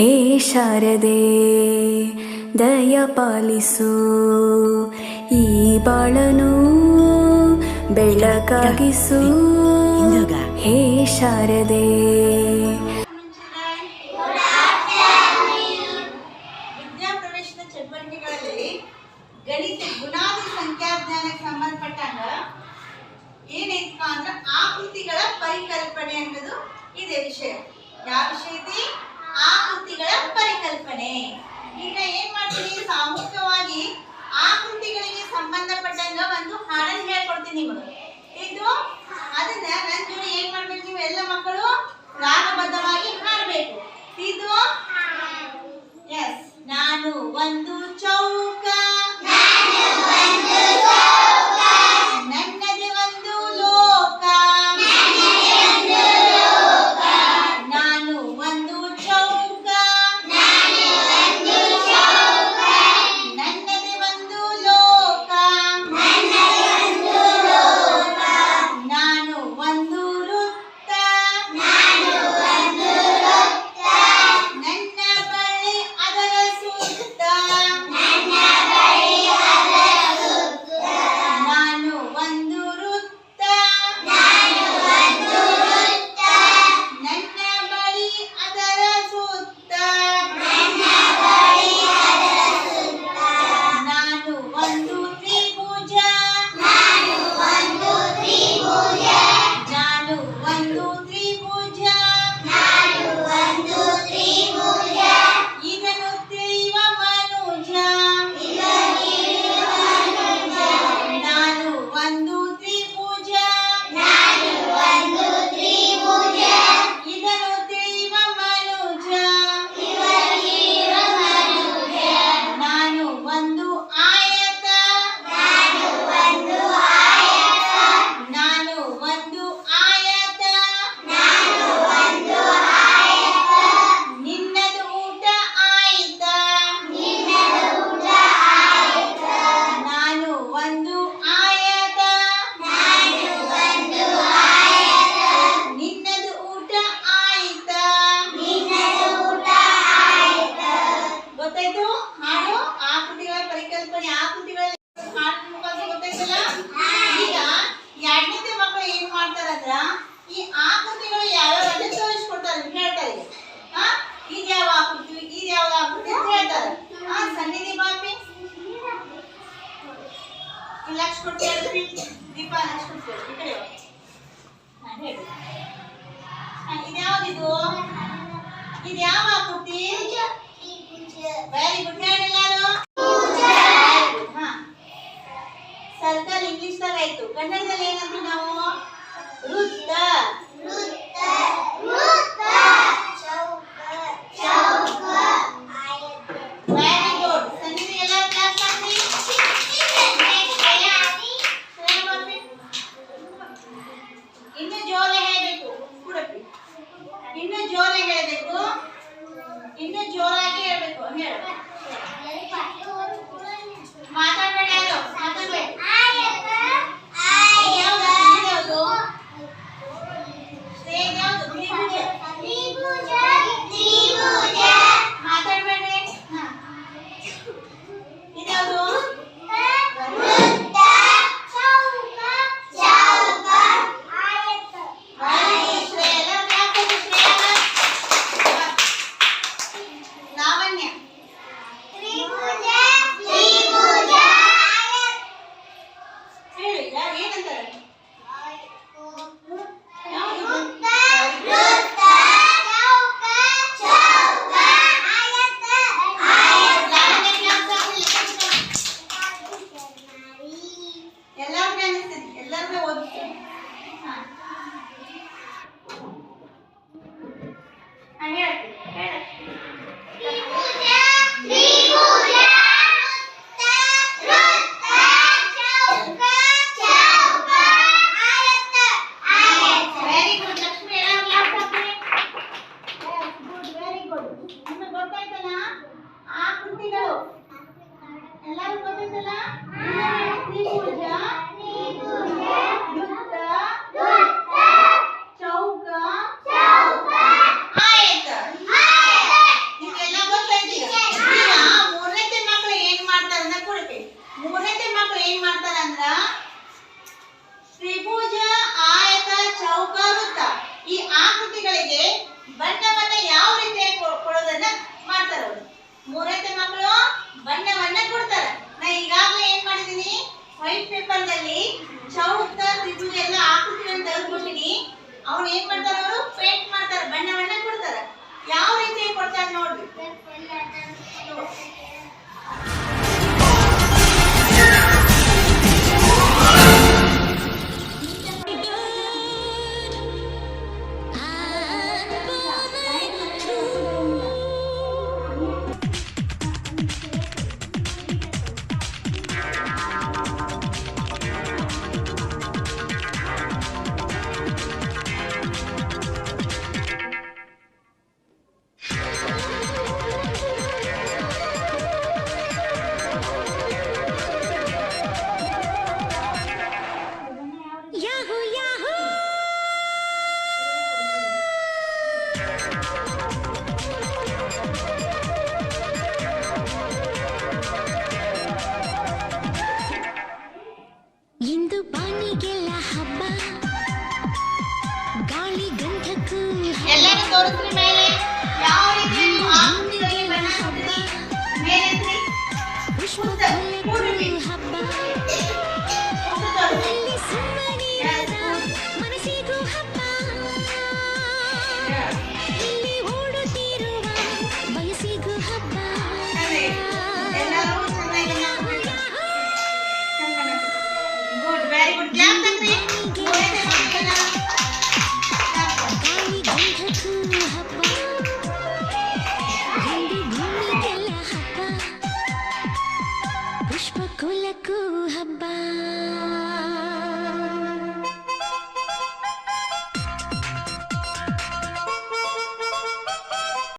ಹೇ ಶಾರದೆ ದಯಪಾಲಿಸು ಈ ಬಾಳನು ಬೆಳಕಾಗಿಸು. ಹೇ ಶಾರದೆ. ಏನೈತಪ್ಪ ಅಂದ್ರೆ ಆಕೃತಿಗಳ ಪರಿಕಲ್ಪನೆ ಅನ್ನೋದು ಇದೆ ವಿಷಯ. ಯಾವ ವಿಷಯ ಐತಿ? ಆ ಪರಿಕಲ್ಪನೆ. ಈಗ ಏನ್ ಮಾಡ್ತೀನಿ? ಸಾಮೂಹಿಕವಾಗಿ ಆ ಸಂಬಂಧಪಟ್ಟಂಗ ಒಂದು ಹಾಡನ್ನು ಹೇಳ್ಕೊಡ್ತೀನಿ ನಿಮಗೆ. होती है वेरी गुड है ಎಲ್ಲಾರು ಹಾ ಸರ್ಕಲ್ ಇಂಗ್ಲಿಷ್ ದಾಗ ಆಯ್ತು ಕನ್ನಡದಲ್ಲಿ ಏನಂತೀವಿ ನಾವು ವೃತ್ತ ವೃತ್ತ ವೃತ್ತ ಚೌಕ ಚೌಕ ವೆರಿ ಗುಡ್ ಸಂಜೆ ಎಲ್ಲ ಕ್ಲಾಸ್ ಮಾಡಿ ಇನ್ನು ಜೋಲೆ ಹೇಳಬೇಕು ಕುಡಪಿ ಇನ್ನು ಜೋಲೆ ಹೇಳಬೇಕು ಇನ್ನೂ ಜೋರಾಗಿ ಹೇಳ್ಬೇಕು ಹೇಳು. ಮಾತ muñeco. ಕಾಲದಲ್ಲಿ ಚೌಕ ತ್ರಿಭುಜ ಎಲ್ಲ ಆಕೃತಿಗಳನ್ನು ತೆಗೆದುಕೊಂಡಿನಿ. ಅವ್ರು ಏನ್ ಮಾಡ್ತಾರೆ ಅವರು? ಪೇಂಟ್ ಮಾಡ್ತಾರೆ ಬಣ್ಣ ಬಣ್ಣ ಕೊಡ್ತಾರೆ. ಯಾವ ರೀತಿ ಕೊಡ್ತಾರೆ ನೋಡ್ರಿ. 说的对，